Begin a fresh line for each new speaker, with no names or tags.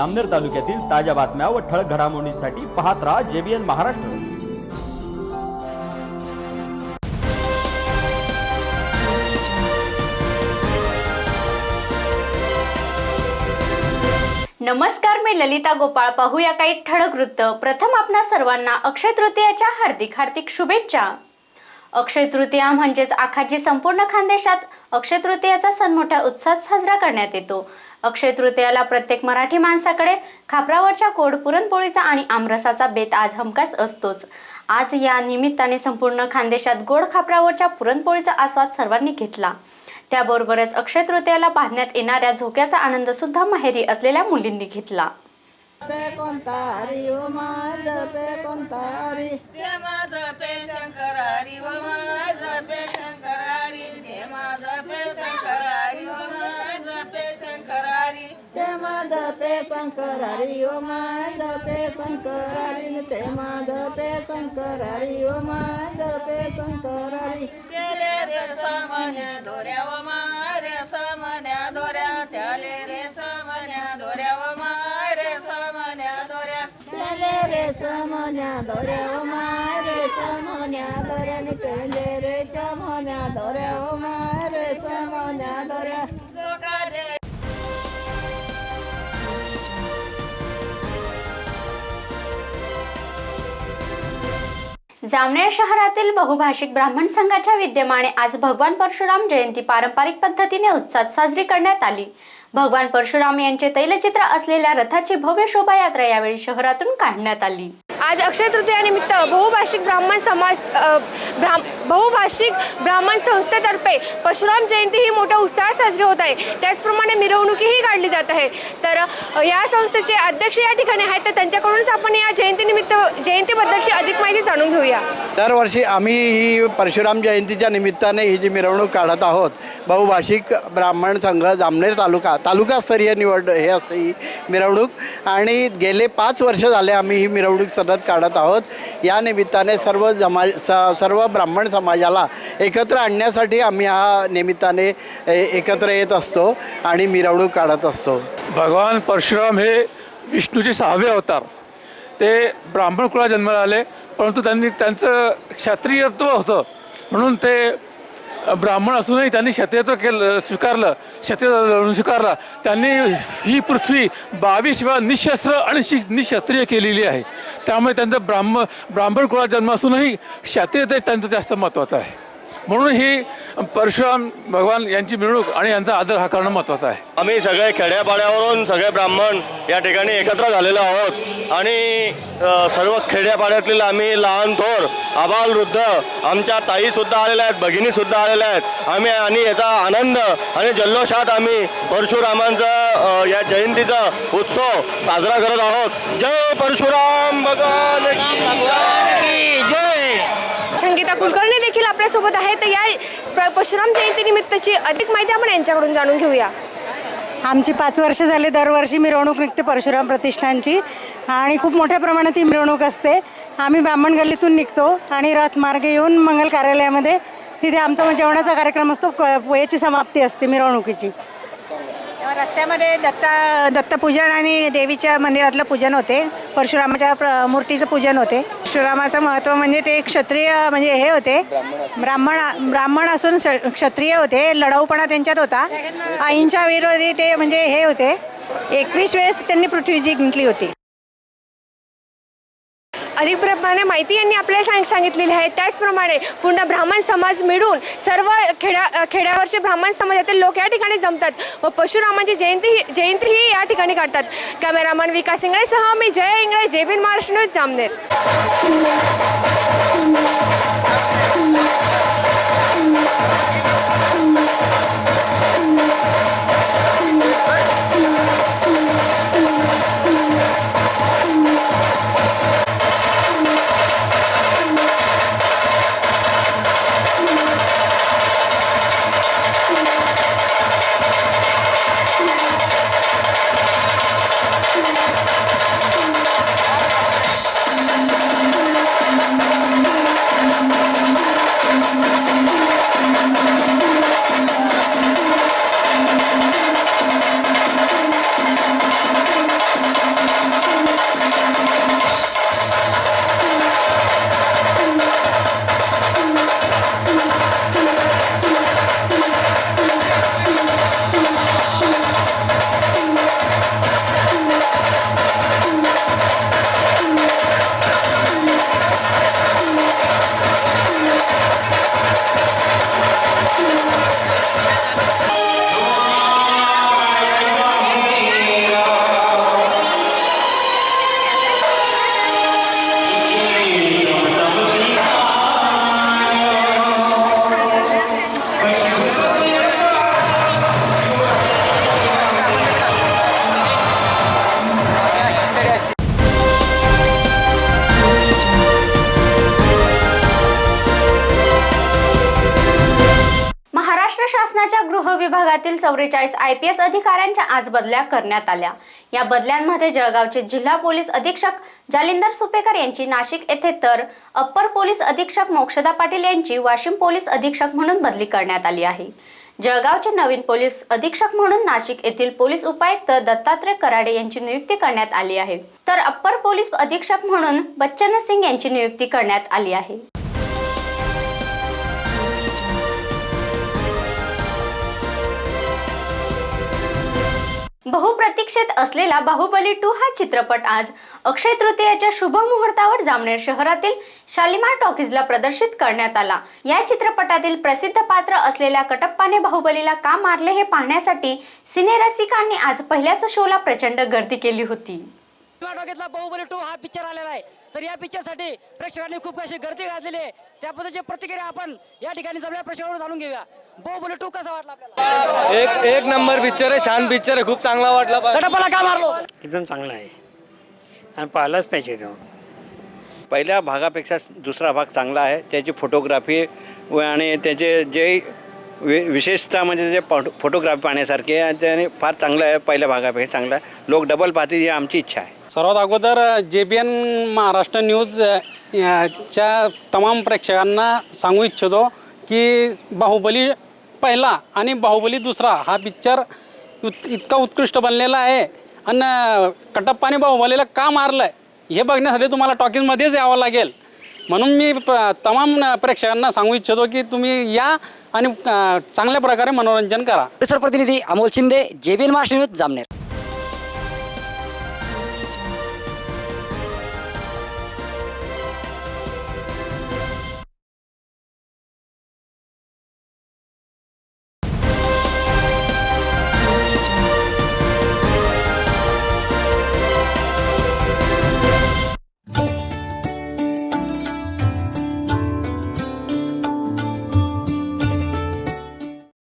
आमनेर तालुक्यातील ताज्या बातम्या व ठळक घडामोडींसाठी पाहत राहा जेबीएन महाराष्ट्र.
नमस्कार मी ललिता गोपाळ. पाहूया काही ठळक वृत्त. प्रथम आपणा सर्वांना अक्षय तृतीयाच्या हार्दिक हार्दिक शुभेच्छा. अक्षय तृतीया म्हणजेच आखाजी संपूर्ण खानदेशात अक्षय तृतीयाचा सण मोठ्या उत्साहात साजरा करण्यात येतो. अक्षय तृतीयाला प्रत्येक मराठी माणसाकडे खापरावरच्या कोड पुरणपोळीचा आणि आमरसाचा बेत आज हमखास असतोच. आज या निमित्ताने संपूर्ण खानदेशात गोड खापरावरच्या पुरणपोळीचा आस्वाद सर्वांनी घेतला. त्याबरोबरच अक्षय तृतीयाला बांधण्यात येणाऱ्या झोक्याचा आनंद सुद्धा माहेरी असलेल्या मुलींनी घेतला.
पे कोणता हरी ओ माझ पे कोणता हरी
ते माझं पे शंकर हरी व माझं पे
pe Shankar Hari Om Adha pe Shankar Hari Nitya Madha pe Shankar Hari
Om Adha pe Shankar Hari Tele re samanya dorya Om re samanya dorya Tele re samanya
dorya Om re samanya dorya Tele re samanya dorya Om re samanya dorya Nitya re samanya dorya Om
re samanya dorya
Jamner शहरातील बहुभाषिक ब्राह्मण संघाच्या विद्यमाने आज भगवान परशुराम जयंती पारंपरिक पद्धतीने उत्साहात साजरी करण्यात आली. भगवान परशुराम यांचे तैलचित्र असलेल्या रथाची भव्य शोभायात्रा यावेळी शहरातून काढण्यात आली.
आज अक्षय तृतीयानिमित्त बहुभाषिक ब्राह्मण समाज अ, ब्राह्म बहुभाषिक ब्राह्मण संस्थेतर्फे परशुराम जयंती ही मोठ्या उत्साहात साजरी होत आहे. त्याचप्रमाणे मिरवणुकीही काढली जात आहे. तर या संस्थेचे अध्यक्ष या ठिकाणी आहेत. तर त्यांच्याकडूनच आपण या जयंतीनिमित्त जयंतीबद्दलची अधिक माहिती जाणून घेऊया.
दरवर्षी आम्ही ही परशुराम जयंतीच्या निमित्ताने ही जी मिरवणूक काढत आहोत बहुभाषिक ब्राह्मण संघ जामनेर तालुका तालुकास्तरीय निवड हे असं ही मिरवणूक. आणि गेले पाच वर्ष झाले आम्ही ही मिरवणूक सतत काढत आहोत. या निमित्ताने सर्व जमा स सर्व ब्राह्मण समाजाला एकत्र आणण्यासाठी आम्ही हा निमित्ताने एकत्र येत असतो आणि मिरवणूक काढत असतो.
भगवान परशुराम हे विष्णूचे सहावे अवतार. ते ब्राह्मण कुळा जन्माला आले परंतु त्यांनी त्यांचं क्षत्रियत्व होतं. म्हणून ते ब्राह्मण असूनही त्यांनी क्षत्रियत्व केलं स्वीकारलं क्षत्रिय म्हणून स्वीकारला. त्यांनी ही पृथ्वी बावीस वेळा निशस्त्र आणि शि निक्षत्रिय केलेली आहे. त्यामुळे त्यांचं ब्राह्मण ब्राह्मण कुळात जन्म असूनही क्षत्रियते त्यांचं जास्त महत्त्वाचं आहे. म्हणून ही परशुराम भगवान यांची मिरवणूक आणि यांचा आदर हा करणं महत्त्वाचं आहे.
आम्ही सगळे खेड्यापाड्यावरून सगळे ब्राह्मण या ठिकाणी एकत्र झालेलो आहोत. आणि सर्व खेड्यापाड्यातील आम्ही लहान थोर आबाल वृद्ध आमच्या ताईसुद्धा आलेल्या आहेत भगिनीसुद्धा आलेल्या आहेत. आम्ही आणि याचा आनंद आणि जल्लोषात आम्ही परशुरामांचा या जयंतीचा उत्सव साजरा करत आहोत. जय परशुराम भगवान
संगीता कुलकर्णी देखील आपल्यासोबत आहे तर या प- परशुराम जयंतीनिमित्तची अधिक माहिती आपण यांच्याकडून जाणून घेऊया.
आमची पाच वर्ष झाले दरवर्षी मिरवणूक निघते परशुराम प्रतिष्ठानची. आणि खूप मोठ्या प्रमाणात ही मिरवणूक असते. आम्ही ब्राह्मण गल्लीतून निघतो आणि रथमार्गे येऊन मंगल कार्यालयामध्ये तिथे आमचा मग जेवणाचा कार्यक्रम असतो. क- पोहेची समाप्ती असते मिरवणुकीची.
रस्त्यामध्ये दत्ता दत्तपूजन आणि देवीच्या मंदिरातलं पूजन होते. परशुरामाच्या प्र मूर्तीचं पूजन होते. परशुरामाचं महत्त्व म्हणजे ते क्षत्रिय म्हणजे हे होते. ब्राह्मण ब्राह्मण असून स- क्षत्रिय होते. लढाऊपणा त्यांच्यात होता. आईंच्या विरोधी ते म्हणजे हे होते. एकवीस वेळेस त्यांनी पृथ्वी जिंकली होती.
अधिक प्रमाणे माहिती यांनी आपल्याला सांग सांगितलेली आहे. त्याचप्रमाणे पूर्ण ब्राह्मण समाज मिळून सर्व खेड्या खेड्यावरचे ब्राह्मण समाजातील लोक या ठिकाणी जमतात व परशुरामाची जयंती जयंती ही या ठिकाणी काढतात. कॅमेरामन विकास इंगळेसह मी जय इंगळे जेबिन महाराष्ट्र न्यूज जामनेर.
चौवेचाळीस आय पी एस अधिकाऱ्यांच्या आज बदल्या करण्यात आल्या. या बदल्यांमध्ये जळगावचे जिल्हा पोलीस अधीक्षक जालिंदर सुपेकर यांची नाशिक येथे तर अप्पर पोलीस अधीक्षक मोक्षदा पाटील यांची वाशिम पोलीस अधीक्षक म्हणून बदली करण्यात आली आहे. जळगावचे नवीन पोलीस अधीक्षक म्हणून नाशिक येथील पोलीस उपायुक्त दत्तात्रय कराडे यांची नियुक्ती करण्यात आली आहे. तर अप्पर पोलीस अधीक्षक म्हणून बच्चन सिंग यांची नियुक्ती करण्यात आली आहे. बहुप्रतीक्षित असलेला बाहुबली टू हा चित्रपट आज अक्षय तृतीयाच्या शुभ मुहूर्तावर जामनेर शहरातील शालिमार टॉकीजला प्रदर्शित करण्यात आला. या चित्रपटातील प्रसिद्ध पात्र असलेल्या कटप्पाने बाहुबलीला का मारले हे पाहण्यासाठी सिनेरसिकांनी आज पहिल्याच शोला प्रचंड गर्दी केली होती.
टॉकीजला बाहुबली टू हा पिक्चर आलेला आहे. तर या पिक्चरसाठी प्रेक्षकांनी खूप अशी गर्दी घातलेली आहे त्या पद्धतीची प्रतिक्रिया आपण या ठिकाणी जमल्या प्रेक्षकांकडून जाणून घेऊया. बाहुबली टू कसा वाटला आपल्याला?
एक एक नंबर पिक्चर आहे छान पिक्चर आहे खूप चांगला वाटला
कटप्पाला का मारलो?
एकदम चांगला आहे. आणि पाहिलाच पाहिजे तो
पहिल्या भागापेक्षा दुसरा भाग चांगला आहे. त्याची फोटोग्राफी व आणि त्याचे जे वि विशेषतः म्हणजे जे फोटो फोटोग्राफी पाहण्यासारखे आहे त्याने फार चांगलं आहे पहिल्या भागापेक्षा चांगलं आहे. लोक डबल पाहतील ही आमची इच्छा आहे.
सर्वात अगोदर जे बी एन महाराष्ट्र न्यूज च्या तमाम प्रेक्षकांना सांगू इच्छितो की बाहुबली पहिला आणि बाहुबली दुसरा हा पिक्चर उत इतका उत्कृष्ट बनलेला आहे. आणि कटप्पाने बाहुबलीला का मारलं आहे हे बघण्यासाठी तुम्हाला टॉकीजमध्येच यावं लागेल. म्हणून मी प तमाम प्रेक्षकांना सांगू इच्छितो की तुम्ही या आणि अ, चांगल्या प्रकारे मनोरंजन करा.
परिसर प्रतिनिधी अमोल शिंदे जेबीएन महाराष्ट्र न्यूज जामनेर.